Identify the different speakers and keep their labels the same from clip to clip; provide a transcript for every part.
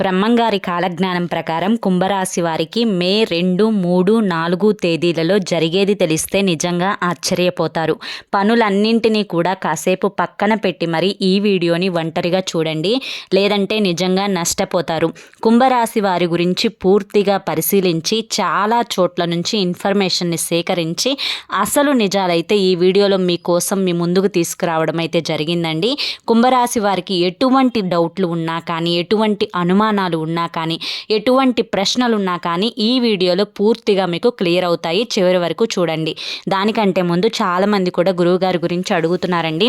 Speaker 1: బ్రహ్మంగారి కాలజ్ఞానం ప్రకారం కుంభరాశి వారికి మే రెండు మూడు నాలుగు తేదీలలో జరిగేది తెలిస్తే నిజంగా ఆశ్చర్యపోతారు. పనులన్నింటినీ కూడా కాసేపు పక్కన పెట్టి మరి ఈ వీడియోని ఒంటరిగా చూడండి. లేదంటే నిజంగా నష్టపోతారు. కుంభరాశి వారి గురించి పూర్తిగా పరిశీలించి చాలా చోట్ల నుంచి ఇన్ఫర్మేషన్ని సేకరించి అసలు నిజాలైతే ఈ వీడియోలో మీకోసం మీ ముందుకు తీసుకురావడం అయితే జరిగిందండి. కుంభరాశి వారికి ఎటువంటి డౌట్లు ఉన్నా కానీ ఎటువంటి అనుమానాలు ఉన్నా కానీ ఎటువంటి ప్రశ్నలు ఉన్నా కానీ ఈ వీడియోలో పూర్తిగా మీకు క్లియర్ అవుతాయి. చివరి వరకు చూడండి. దానికంటే ముందు చాలామంది కూడా గురువుగారి గురించి అడుగుతున్నారండి.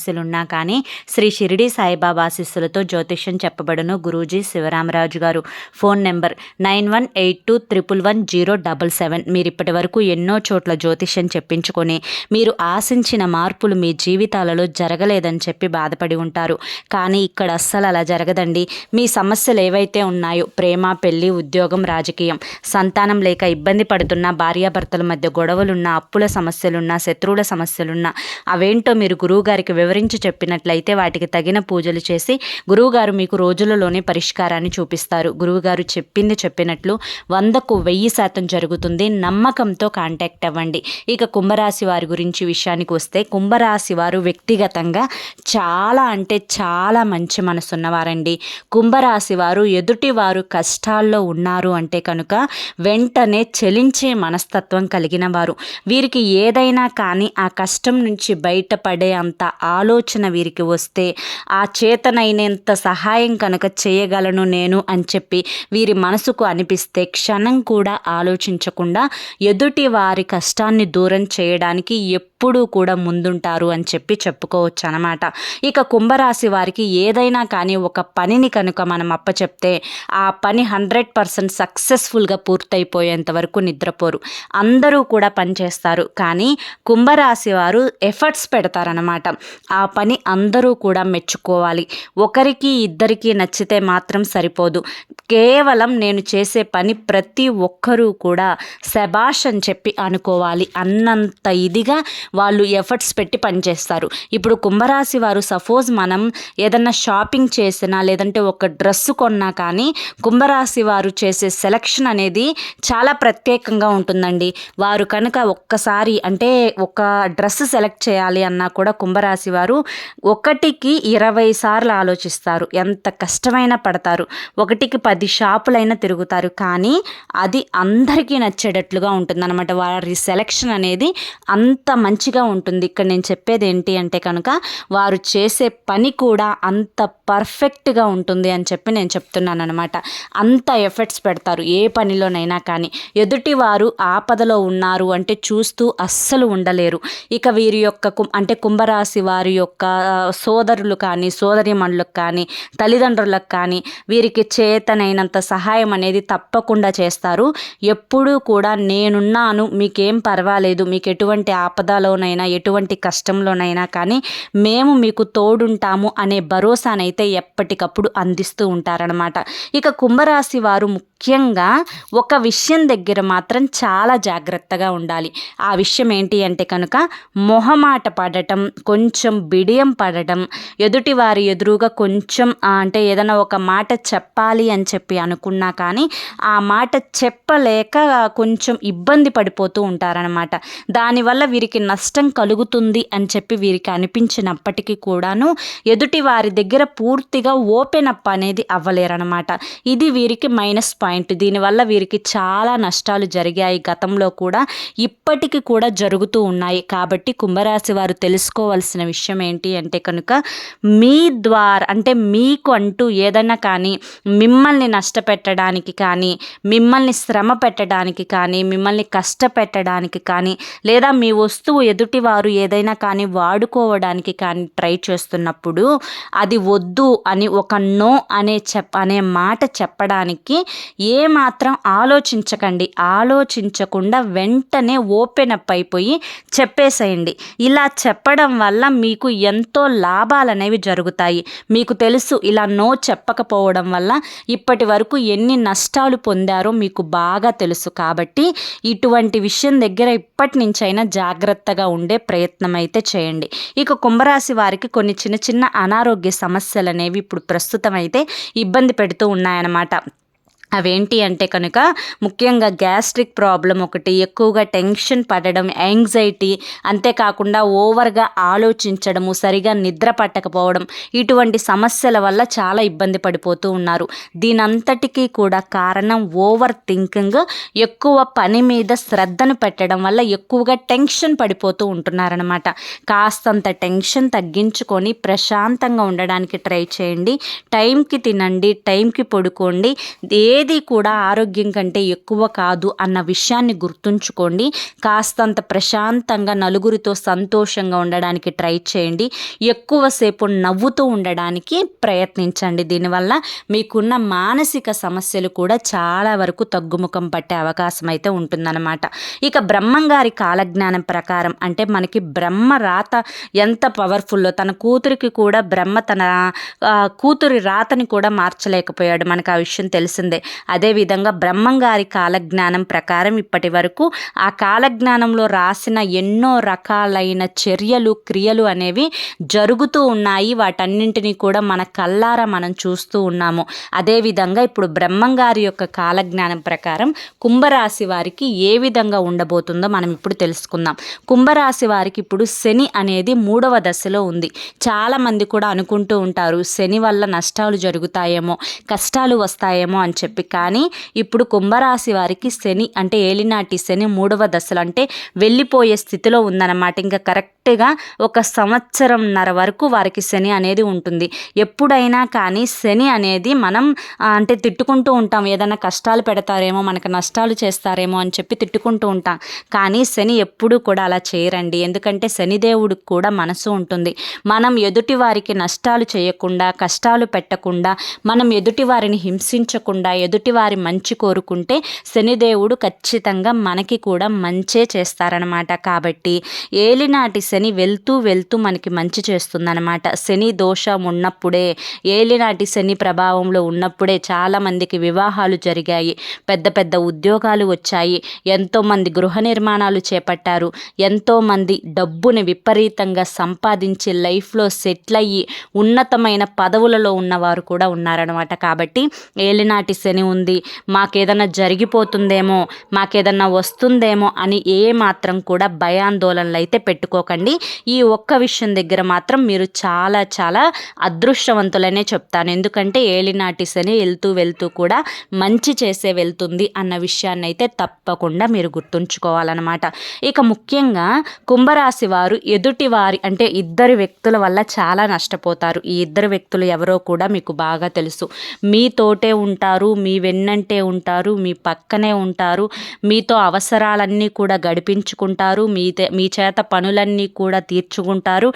Speaker 1: సమస్యలున్నా కానీ శ్రీ షిరిడి సాయిబాబా ఆశీస్సులతో జ్యోతిష్యం చెప్పబడును గురూజీ శివరామరాజు గారు. Phone number nine one eight two triple one zero double seven. మీరు ఇప్పటి వరకు ఎన్నో చోట్ల జ్యోతిష్యం చెప్పించుకొని మీరు ఆశించిన మార్పులు మీ జీవితాలలో జరగలేదని చెప్పి బాధపడి ఉంటారు. కానీ ఇక్కడ అస్సలు అలా జరగదండి. మీ సమస్యలు ఏవైతే ఉన్నాయో ప్రేమ పెళ్ళి ఉద్యోగం రాజకీయం సంతానం లేక ఇబ్బంది పడుతున్న భార్యాభర్తల మధ్య గొడవలున్న అప్పుల సమస్యలున్న శత్రువుల సమస్యలున్న అవేంటో మీరు గురువుగారికి వివరించి చెప్పినట్లయితే వాటికి తగిన పూజలు చేసి గురువుగారు మీకు రోజులలోనే పరిష్కారాన్ని చూపిస్తారు. గురువుగారు చెప్పింది చెప్పినట్లు వందకు వెయ్యి శాతం జరుగుతుంది. నమ్మకంతో కాంటాక్ట్ అవ్వండి. ఇక కుంభరాశి వారి గురించి విషయానికి వస్తే కుంభరాశి వారు వ్యక్తిగతంగా చాలా అంటే చాలా మంచి మనసున్నవారండి. కుంభరాశి వారు ఎదుటి వారు కష్టాల్లో ఉన్నారు అంటే కనుక వెంటనే చెలించే మనస్తత్వం కలిగిన వారు. వీరికి ఏదైనా కానీ ఆ కష్టం నుంచి బయటపడే అంత ఆలోచన వీరికి వస్తే ఆ చేతనైనంత సహాయం కనుక చేయగలను నేను అని చెప్పి వీరి మనసుకు అనిపిస్తే క్షణం కూడా ఆలోచించకుండా ఎదుటి వారి కష్టాన్ని దూరం చేయడానికి ఎప్పుడూ కూడా ముందుంటారు అని చెప్పి చెప్పుకోవచ్చు అనమాట ఇక కుంభరాశి వారికి ఏదైనా కానీ ఒక పనిని కనుక మనం అప్పచెప్తే ఆ పని హండ్రెడ్ పర్సెంట్ సక్సెస్ఫుల్గా పూర్తయిపోయేంత వరకు నిద్రపోరు. అందరూ కూడా పనిచేస్తారు కానీ కుంభరాశి వారు ఎఫర్ట్స్ పెడతారనమాట ఆ పని అందరూ కూడా మెచ్చుకోవాలి. ఒకరికి ఇద్దరికి నచ్చితే మాత్రం సరిపోదు. కేవలం నేను చేసే పని ప్రతి ఒక్కరూ కూడా శబాష్ అని చెప్పి అనుకోవాలి. అన్నంత ఇదిగా వాళ్ళు ఎఫర్ట్స్ పెట్టి పనిచేస్తారు. ఇప్పుడు కుంభరాశి వారు సపోజ్ మనం ఏదన్నా షాపింగ్ చేసినా లేదంటే ఒక డ్రెస్ కొన్నా కానీ కుంభరాశి వారు చేసే సెలక్షన్ అనేది చాలా ప్రత్యేకంగా ఉంటుందండి. వారు కనుక ఒక్కసారి అంటే ఒక డ్రెస్ సెలెక్ట్ చేయాలి అన్నా కూడా కుంభరాశి వారు ఒకటికి ఇరవై సార్లు ఆలోచిస్తారు. ఎంత కష్టమైనా పడతారు. ఒకటికి పది షాపులైనా తిరుగుతారు. కానీ అది అందరికీ నచ్చేటట్లుగా ఉంటుందన్నమాట. వారి సెలక్షన్ అనేది అంత మంచి మంచిగా ఉంటుంది. ఇక్కడ నేను చెప్పేది ఏంటి అంటే కనుక వారు చేసే పని కూడా అంత పర్ఫెక్ట్గా ఉంటుంది అని చెప్పి నేను చెప్తున్నాను అనమాట అంత ఎఫర్ట్స్ పెడతారు ఏ పనిలోనైనా కానీ. ఎదుటి వారు ఆపదలో ఉన్నారు అంటే చూస్తూ అస్సలు ఉండలేరు. ఇక వీరి యొక్క అంటే కుంభరాశి వారి యొక్క సోదరులు కానీ సోదరిమణులకు కానీ తల్లిదండ్రులకు కానీ వీరికి చేతనైనంత సహాయం అనేది తప్పకుండా చేస్తారు. ఎప్పుడూ కూడా నేనున్నాను మీకేం పర్వాలేదు మీకు ఎటువంటి ఆపదలోనైనా ఎటువంటి కష్టంలోనైనా కానీ మేము మీకు తోడుంటాము అనే భరోసానైతే ఎప్పటికప్పుడు అందిస్తూ ఉంటారనమాట ఇక కుంభరాశి వారు ముఖ్యంగా ఒక విషయం దగ్గర మాత్రం చాలా జాగ్రత్తగా ఉండాలి. ఆ విషయం ఏంటి అంటే కనుక మొహమాట పడటం కొంచెం బిడియం పడటం ఎదుటి వారి ఎదురుగా కొంచెం అంటే ఏదైనా ఒక మాట చెప్పాలి అని చెప్పి అనుకున్నా కానీ ఆ మాట చెప్పలేక కొంచెం ఇబ్బంది పడిపోతూ ఉంటారనమాట దానివల్ల వీరికి నష్టం కలుగుతుంది అని చెప్పి వీరికి అనిపించినప్పటికీ కూడాను ఎదుటి వారి దగ్గర పూర్తిగా ఓపెన్ అప్ అనేది అవ్వలేరనమాట ఇది వీరికి మైనస్ పాయింట్ పాయింట్. దీనివల్ల వీరికి చాలా నష్టాలు జరిగాయి. గతంలో కూడా ఇప్పటికీ కూడా జరుగుతూ ఉన్నాయి. కాబట్టి కుంభరాశి వారు తెలుసుకోవాల్సిన విషయం ఏంటి అంటే కనుక మీ ద్వారా అంటే మీకు అంటూ ఏదైనా కానీ మిమ్మల్ని నష్టపెట్టడానికి కానీ మిమ్మల్ని శ్రమ పెట్టడానికి కానీ మిమ్మల్ని కష్టపెట్టడానికి కానీ లేదా మీ వస్తువు ఎదుటివారు ఏదైనా కానీ వాడుకోవడానికి కానీ ట్రై చేస్తున్నప్పుడు అది వద్దు అని ఒక నో అనే చెప్ అనే మాట చెప్పడానికి ఏమాత్రం ఆలోచించకండి. ఆలోచించకుండా వెంటనే ఓపెన్ అప్ అయిపోయి చెప్పేసేయండి. ఇలా చెప్పడం వల్ల మీకు ఎంతో లాభాలు అనేవి జరుగుతాయి. మీకు తెలుసు ఇలా నో చెప్పకపోవడం వల్ల ఇప్పటి వరకు ఎన్ని నష్టాలు పొందారో మీకు బాగా తెలుసు. కాబట్టి ఇటువంటి విషయం దగ్గర ఇప్పటి నుంచైనా జాగ్రత్తగా ఉండే ప్రయత్నం అయితే చేయండి. ఇక కుంభరాశి వారికి కొన్ని చిన్న చిన్న అనారోగ్య సమస్యలు అనేవి ఇప్పుడు ప్రస్తుతం అయితే ఇబ్బంది పెడుతూ ఉన్నాయన్నమాట. అవేంటి అంటే కనుక ముఖ్యంగా గ్యాస్ట్రిక్ ప్రాబ్లం ఒకటి ఎక్కువగా టెన్షన్ పడడం యాంగ్జైటీ అంతేకాకుండా ఓవర్గా ఆలోచించడము సరిగా నిద్ర పట్టకపోవడం ఇటువంటి సమస్యల వల్ల చాలా ఇబ్బంది పడిపోతూ ఉన్నారు. దీనంతటికీ కూడా కారణం ఓవర్ థింకింగ్ ఎక్కువ పని మీద శ్రద్ధను పెట్టడం వల్ల ఎక్కువగా టెన్షన్ పడిపోతూ ఉంటున్నారనమాట కాస్తంత టెన్షన్ తగ్గించుకొని ప్రశాంతంగా ఉండడానికి ట్రై చేయండి. టైంకి తినండి టైంకి పడుకోండి. ఏ ఏది కూడా ఆరోగ్యం కంటే ఎక్కువ కాదు అన్న విషయాన్ని గుర్తుంచుకోండి. కాస్తంత ప్రశాంతంగా నలుగురితో సంతోషంగా ఉండడానికి ట్రై చేయండి. ఎక్కువసేపు నవ్వుతూ ఉండడానికి ప్రయత్నించండి. దీనివల్ల మీకున్న మానసిక సమస్యలు కూడా చాలా వరకు తగ్గుముఖం పట్టే అవకాశం అయితే ఉంటుందన్నమాట. ఇక బ్రహ్మంగారి కాలజ్ఞానం ప్రకారం అంటే మనకి బ్రహ్మ రాత ఎంత పవర్ఫుల్లో తన కూతురికి కూడా బ్రహ్మ తన కూతురి రాతని కూడా మార్చలేకపోయాడు. మనకు ఆ విషయం తెలిసిందే. అదేవిధంగా బ్రహ్మంగారి కాలజ్ఞానం ప్రకారం ఇప్పటి వరకు ఆ కాలజ్ఞానంలో రాసిన ఎన్నో రకాలైన చర్యలు క్రియలు అనేవి జరుగుతూ ఉన్నాయి. వాటన్నింటినీ కూడా మన కల్లారా మనం చూస్తూ ఉన్నాము. అదేవిధంగా ఇప్పుడు బ్రహ్మంగారి యొక్క కాలజ్ఞానం ప్రకారం కుంభరాశి వారికి ఏ విధంగా ఉండబోతుందో మనం ఇప్పుడు తెలుసుకుందాం. కుంభరాశి వారికి ఇప్పుడు శని అనేది మూడవ దశలో ఉంది. చాలామంది కూడా అనుకుంటూ ఉంటారు శని వల్ల నష్టాలు జరుగుతాయేమో కష్టాలు వస్తాయేమో అని చెప్పి. చెప్పి కానీ ఇప్పుడు కుంభరాశి వారికి శని అంటే ఏలినాటి శని మూడవ దశలు అంటే వెళ్ళిపోయే స్థితిలో ఉందన్నమాట. ఇంకా కరెక్ట్గా ఒక సంవత్సరంన్నర వరకు వారికి శని అనేది ఉంటుంది. ఎప్పుడైనా కానీ శని అనేది మనం అంటే తిట్టుకుంటూ ఉంటాం. ఏదైనా కష్టాలు పెడతారేమో మనకు నష్టాలు చేస్తారేమో అని చెప్పి తిట్టుకుంటూ ఉంటాం. కానీ శని ఎప్పుడూ కూడా అలా చేయరండి. ఎందుకంటే శనిదేవుడికి కూడా మనసు ఉంటుంది. మనం ఎదుటి వారికి నష్టాలు చేయకుండా కష్టాలు పెట్టకుండా మనం ఎదుటి వారిని హింసించకుండా ఎదుటివారి మంచి కోరుకుంటే శనిదేవుడు ఖచ్చితంగా మనకి కూడా మంచే చేస్తారనమాట కాబట్టి ఏలినాటి శని వెళ్తూ వెళ్తూ మనకి మంచి చేస్తుందనమాట శని దోషం ఉన్నప్పుడే ఏలినాటి శని ప్రభావంలో ఉన్నప్పుడే చాలామందికి వివాహాలు జరిగాయి. పెద్ద పెద్ద ఉద్యోగాలు వచ్చాయి. ఎంతోమంది గృహ నిర్మాణాలు చేపట్టారు. ఎంతోమంది డబ్బుని విపరీతంగా సంపాదించి లైఫ్లో సెటిల్ అయ్యి ఉన్నతమైన పదవులలో ఉన్నవారు కూడా ఉన్నారనమాట కాబట్టి ఏలినాటి శని అని ఉంది. మాకేదన్నా జరిగిపోతుందేమో మాకేదన్నా వస్తుందేమో అని ఏ మాత్రం కూడా భయాందోళనలు అయితే పెట్టుకోకండి. ఈ ఒక్క విషయం దగ్గర మాత్రం మీరు చాలా చాలా అదృష్టవంతులనే చెప్తాను. ఎందుకంటే ఏలినాటి శని వెళ్తూ వెళ్తూ కూడా మంచి చేసే వెళ్తుంది అన్న విషయాన్ని అయితే తప్పకుండా మీరు గుర్తుంచుకోవాలన్నమాట. ఇక ముఖ్యంగా కుంభరాశి వారు ఎదుటి వారి అంటే ఇద్దరు వ్యక్తుల వల్ల చాలా నష్టపోతారు. ఈ ఇద్దరు వ్యక్తులు ఎవరో కూడా మీకు బాగా తెలుసు. మీతోటే ఉంటారు మీ వెన్నంటే ఉంటారు మీ పక్కనే ఉంటారు మీతో అవసరాలన్నీ కూడా గడిపించుకుంటారు మీ మీ చేత పనులన్నీ కూడా తీర్చుకుంటారు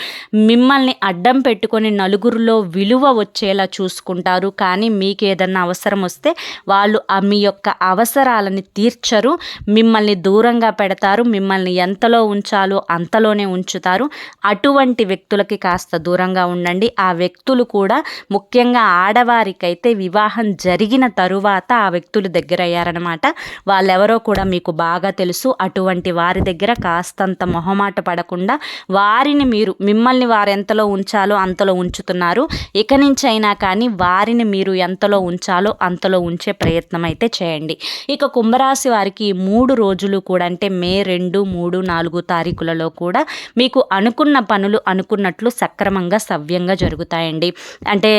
Speaker 1: మిమ్మల్ని అడ్డం పెట్టుకొని నలుగురిలో విలువ వచ్చేలా చూసుకుంటారు. కానీ మీకు ఏదన్నా అవసరం వస్తే వాళ్ళు మీ యొక్క అవసరాలని తీర్చరు మిమ్మల్ని దూరంగా పెడతారు మిమ్మల్ని ఎంతలో ఉంచాలో అంతలోనే ఉంచుతారు. అటువంటి వ్యక్తులకి కాస్త దూరంగా ఉండండి. ఆ వ్యక్తులు కూడా ముఖ్యంగా ఆడవారికైతే వివాహం జరిగిన తరువాత తరువాత ఆ వ్యక్తులు దగ్గరయ్యారనమాట వాళ్ళెవరో కూడా మీకు బాగా తెలుసు. అటువంటి వారి దగ్గర కాస్తంత మొహమాట పడకుండా వారిని మీరు మిమ్మల్ని వారు ఎంతలో ఉంచాలో అంతలో ఉంచుతున్నారు. ఇక నుంచి అయినా కానీ వారిని మీరు ఎంతలో ఉంచాలో అంతలో ఉంచే ప్రయత్నం అయితే చేయండి. ఇక కుంభరాశి వారికి మూడు రోజులు కూడా అంటే మే రెండు మూడు నాలుగు తారీఖులలో కూడా మీకు అనుకున్న పనులు అనుకున్నట్లు సక్రమంగా సవ్యంగా జరుగుతాయండి. అంటే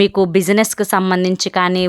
Speaker 1: మీకు బిజినెస్కి సంబంధించి కానీ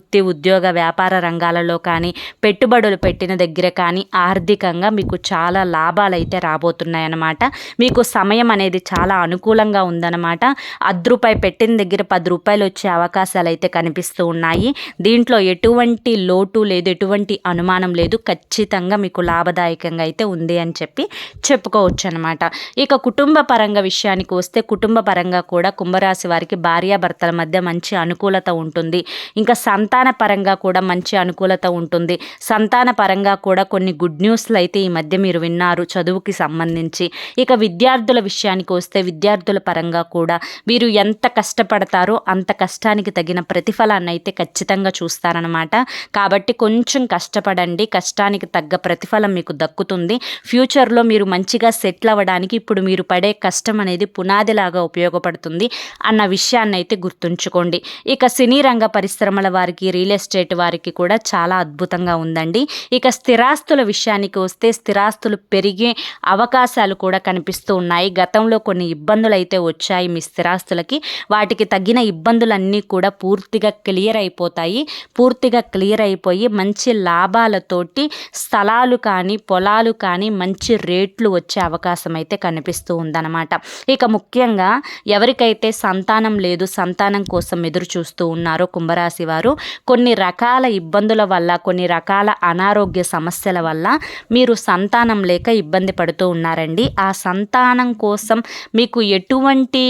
Speaker 1: వృత్తి ఉద్యోగ వ్యాపార రంగాలలో కానీ పెట్టుబడులు పెట్టిన దగ్గర కానీ ఆర్థికంగా మీకు చాలా లాభాలు అయితే రాబోతున్నాయన్నమాట. మీకు సమయం అనేది చాలా అనుకూలంగా ఉందన్నమాట. అర్ధ పెట్టిన దగ్గర పది రూపాయలు వచ్చే అవకాశాలు అయితే కనిపిస్తూ ఉన్నాయి. దీంట్లో ఎటువంటి లోటు లేదు ఎటువంటి అనుమానం లేదు. ఖచ్చితంగా మీకు లాభదాయకంగా అయితే ఉంది అని చెప్పి చెప్పుకోవచ్చు అనమాట ఇక కుటుంబ పరంగా విషయానికి వస్తే కుటుంబ పరంగా కూడా కుంభరాశి వారికి భార్యాభర్తల మధ్య మంచి అనుకూలత ఉంటుంది. ఇంకా సంత పరంగా కూడా మంచి అనుకూలత ఉంటుంది. సంతాన పరంగా కూడా కొన్ని గుడ్ న్యూస్లు అయితే ఈ మధ్య మీరు విన్నారు చదువుకి సంబంధించి. ఇక విద్యార్థుల విషయానికి వస్తే విద్యార్థుల పరంగా కూడా వీరు ఎంత కష్టపడతారో అంత కష్టానికి తగిన ప్రతిఫలాన్ని అయితే ఖచ్చితంగా చూస్తారనమాట కాబట్టి కొంచెం కష్టపడండి కష్టానికి తగ్గ ప్రతిఫలం మీకు దక్కుతుంది. ఫ్యూచర్లో మీరు మంచిగా సెటిల్ అవ్వడానికి ఇప్పుడు మీరు పడే కష్టం అనేది పునాదిలాగా ఉపయోగపడుతుంది అన్న విషయాన్ని అయితే గుర్తుంచుకోండి. ఇక సినీ రంగ పరిశ్రమల వారికి రియల్ ఎస్టేట్ వారికి కూడా చాలా అద్భుతంగా ఉందండి. ఇక స్థిరాస్తుల విషయానికి వస్తే స్థిరాస్తులు పెరిగే అవకాశాలు కూడా కనిపిస్తూ ఉన్నాయి. గతంలో కొన్ని ఇబ్బందులు అయితే వచ్చాయి మీ స్థిరాస్తులకి. వాటికి తగిన ఇబ్బందులన్నీ కూడా పూర్తిగా క్లియర్ అయిపోతాయి. పూర్తిగా క్లియర్ అయిపోయి మంచి లాభాలతోటి స్థలాలు కానీ పొలాలు కానీ మంచి రేట్లు వచ్చే అవకాశం అయితే కనిపిస్తూ ఉందన్నమాట. ఇక ముఖ్యంగా ఎవరికైతే సంతానం లేదు సంతానం కోసం ఎదురు చూస్తూ ఉన్నారో కుంభరాశి వారు కొన్ని రకాల ఇబ్బందుల వల్ల కొన్ని రకాల అనారోగ్య సమస్యల వల్ల మీరు సంతానం లేక ఇబ్బంది పడుతూ ఉన్నారండి. ఆ సంతానం కోసం మీకు ఎటువంటి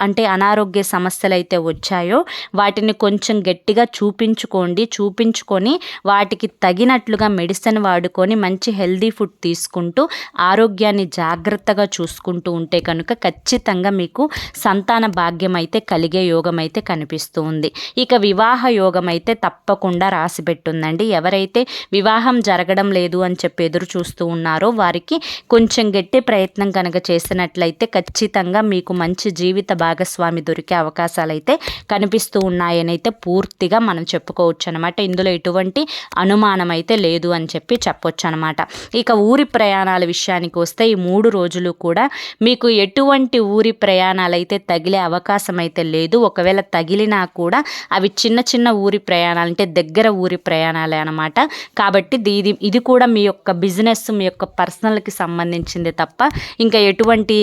Speaker 1: అంటే అనారోగ్య సమస్యలు అయితే వచ్చాయో వాటిని కొంచెం గట్టిగా చూపించుకోండి. చూపించుకొని వాటికి తగినట్లుగా మెడిసిన్ వాడుకొని మంచి హెల్దీ ఫుడ్ తీసుకుంటూ ఆరోగ్యాన్ని జాగ్రత్తగా చూసుకుంటూ ఉంటే కనుక ఖచ్చితంగా మీకు సంతాన భాగ్యం అయితే కలిగే యోగం అయితే కనిపిస్తుంది ఇక వివాహ యోగం అయితే అయితే తప్పకుండా రాసి పెట్టుందండి ఎవరైతే వివాహం జరగడం లేదు అని చెప్పి ఎదురు చూస్తూ ఉన్నారో వారికి కొంచెం గట్టి ప్రయత్నం కనుక చేసినట్లయితే ఖచ్చితంగా మీకు మంచి జీవిత భాగస్వామి దొరికే అవకాశాలు అయితే కనిపిస్తూ ఉన్నాయని అయితే పూర్తిగా మనం చెప్పుకోవచ్చు అనమాట ఇందులో ఎటువంటి అనుమానం అయితే లేదు అని చెప్పి చెప్పొచ్చు అనమాట ఇక ఊరి ప్రయాణాల విషయానికి వస్తే ఈ మూడు రోజులు కూడా మీకు ఎటువంటి ఊరి ప్రయాణాలు అయితే తగిలే అవకాశం అయితే లేదు. ఒకవేళ తగిలినా కూడా అవి చిన్న చిన్న ఊరి ప్రయాణాలు అంటే దగ్గర ఊరి ప్రయాణాలే అనమాట కాబట్టి ఇది ఇది కూడా మీ యొక్క బిజినెస్ మీ యొక్క పర్సనల్కి సంబంధించింది తప్ప ఇంకా ఎటువంటి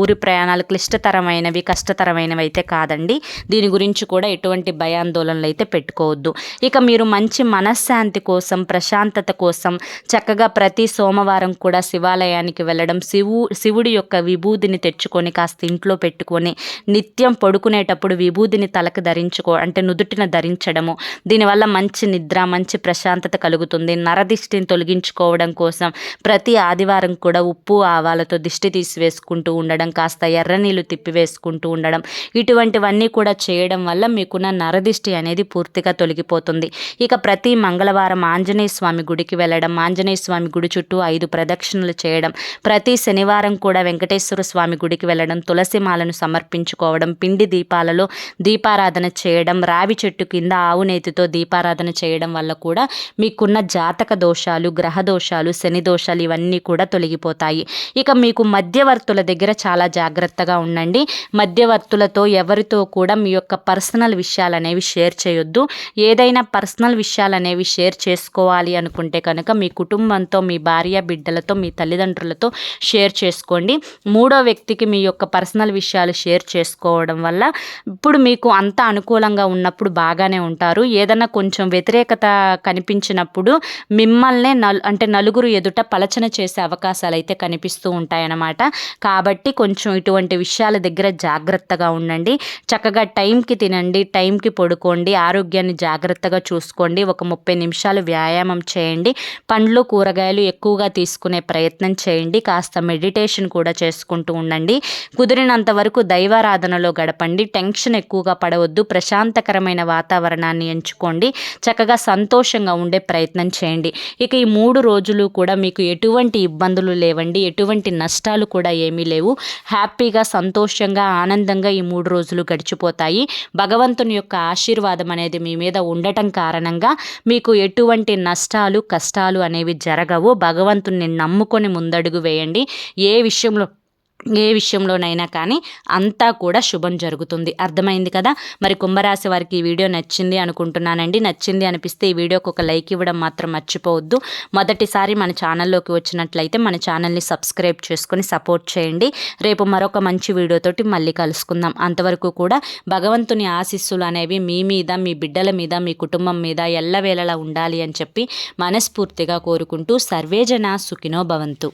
Speaker 1: ఊరి ప్రయాణాలు క్లిష్టతరమైనవి కష్టతరమైనవి అయితే కాదండి. దీని గురించి కూడా ఎటువంటి భయాందోళనలు అయితే పెట్టుకోవద్దు. ఇక మీరు మంచి మనశ్శాంతి కోసం ప్రశాంతత కోసం చక్కగా ప్రతి సోమవారం కూడా శివాలయానికి వెళ్ళడం శివు శివుడి యొక్క విభూదిని తెచ్చుకొని కాస్త ఇంట్లో పెట్టుకొని నిత్యం పడుకునేటప్పుడు విభూదిని తలకు ధరించుకో అంటే నుదుటిన ధరించడము దీనివల్ల మంచి నిద్ర మంచి ప్రశాంతత కలుగుతుంది. నరదిష్టిని తొలగించుకోవడం కోసం ప్రతి ఆదివారం కూడా ఉప్పు ఆవాలతో దిష్టి తీసివేసుకుంటూ ఉండడం కాస్త ఎర్ర నీళ్ళు తిప్పివేసుకుంటూ ఉండడం ఇటువంటివన్నీ కూడా చేయడం వల్ల మీకున్న నరదిష్టి అనేది పూర్తిగా తొలగిపోతుంది. ఇక ప్రతి మంగళవారం ఆంజనేయ స్వామి గుడికి వెళ్ళడం ఆంజనేయ స్వామి గుడి చుట్టూ ఐదు ప్రదక్షిణలు చేయడం ప్రతి శనివారం కూడా వెంకటేశ్వర స్వామి గుడికి వెళ్ళడం తులసి మాలను సమర్పించుకోవడం పిండి దీపాలలో దీపారాధన చేయడం రావి చెట్టు కింద ఆవు నేతితో దీపారాధన చేయడం వల్ల కూడా మీకున్న జాతక దోషాలు గ్రహ దోషాలు శని దోషాలు ఇవన్నీ కూడా తొలగిపోతాయి. ఇక మీకు మధ్యవర్తుల దగ్గర చాలా జాగ్రత్తగా ఉండండి. మధ్యవర్తులతో ఎవరితో కూడా మీ యొక్క పర్సనల్ విషయాలు అనేవి షేర్ చేయొద్దు. ఏదైనా పర్సనల్ విషయాలు అనేవి షేర్ చేసుకోవాలి అనుకుంటే కనుక మీ కుటుంబంతో మీ భార్య బిడ్డలతో మీ తల్లిదండ్రులతో షేర్ చేసుకోండి. మూడో వ్యక్తికి మీ యొక్క పర్సనల్ విషయాలు షేర్ చేసుకోవడం వల్ల ఇప్పుడు మీకు అంత అనుకూలంగా ఉన్నప్పుడు బాగానే ఉంటారు. ఏదన్నా కొంచెం వ్యతిరేకత కనిపించినప్పుడు మిమ్మల్నే నల్ అంటే నలుగురు ఎదుట పలచన చేసే అవకాశాలు అయితే కనిపిస్తూ ఉంటాయన్నమాట. కాబట్టి కొంచెం ఇటువంటి విషయాల దగ్గర జాగ్రత్తగా ఉండండి. చక్కగా టైంకి తినండి టైంకి పడుకోండి ఆరోగ్యాన్ని జాగ్రత్తగా చూసుకోండి ఒక ముప్పై నిమిషాలు వ్యాయామం చేయండి పండ్లు కూరగాయలు ఎక్కువగా తీసుకునే ప్రయత్నం చేయండి కాస్త మెడిటేషన్ కూడా చేసుకుంటూ ఉండండి. కుదిరినంత వరకు దైవారాధనలో గడపండి. టెన్షన్ ఎక్కువగా పడవద్దు. ప్రశాంతకరమైన వాతావరణాన్ని పెంచుకోండి. చక్కగా సంతోషంగా ఉండే ప్రయత్నం చేయండి. ఇక ఈ మూడు రోజులు కూడా మీకు ఎటువంటి ఇబ్బందులు లేవండి. ఎటువంటి నష్టాలు కూడా ఏమీ లేవు. హ్యాపీగా సంతోషంగా ఆనందంగా ఈ మూడు రోజులు గడిచిపోతాయి. భగవంతుని యొక్క ఆశీర్వాదం అనేది మీ మీద ఉండటం కారణంగా మీకు ఎటువంటి నష్టాలు కష్టాలు అనేవి జరగవు. భగవంతుని నమ్ముకొని ముందడుగు వేయండి. ఏ విషయంలో ఏ విషయంలోనైనా కానీ అంతా కూడా శుభం జరుగుతుంది. అర్థమైంది కదా? మరి కుంభరాశి వారికి ఈ వీడియో నచ్చింది అనుకుంటున్నానండి. నచ్చింది అనిపిస్తే ఈ వీడియోకి ఒక లైక్ ఇవ్వడం మాత్రం మర్చిపోవద్దు. మొదటిసారి మన ఛానల్లోకి వచ్చినట్లయితే మన ఛానల్ని సబ్స్క్రైబ్ చేసుకొని సపోర్ట్ చేయండి. రేపు మరొక మంచి వీడియోతోటి మళ్ళీ కలుసుకుందాం. అంతవరకు కూడా భగవంతుని ఆశీస్సులు అనేవి మీ మీద మీ బిడ్డల మీద మీ కుటుంబం మీద ఎల్లవేళలా ఉండాలి అని చెప్పి మనస్ఫూర్తిగా కోరుకుంటూ సర్వేజన సుఖినో భవంతు.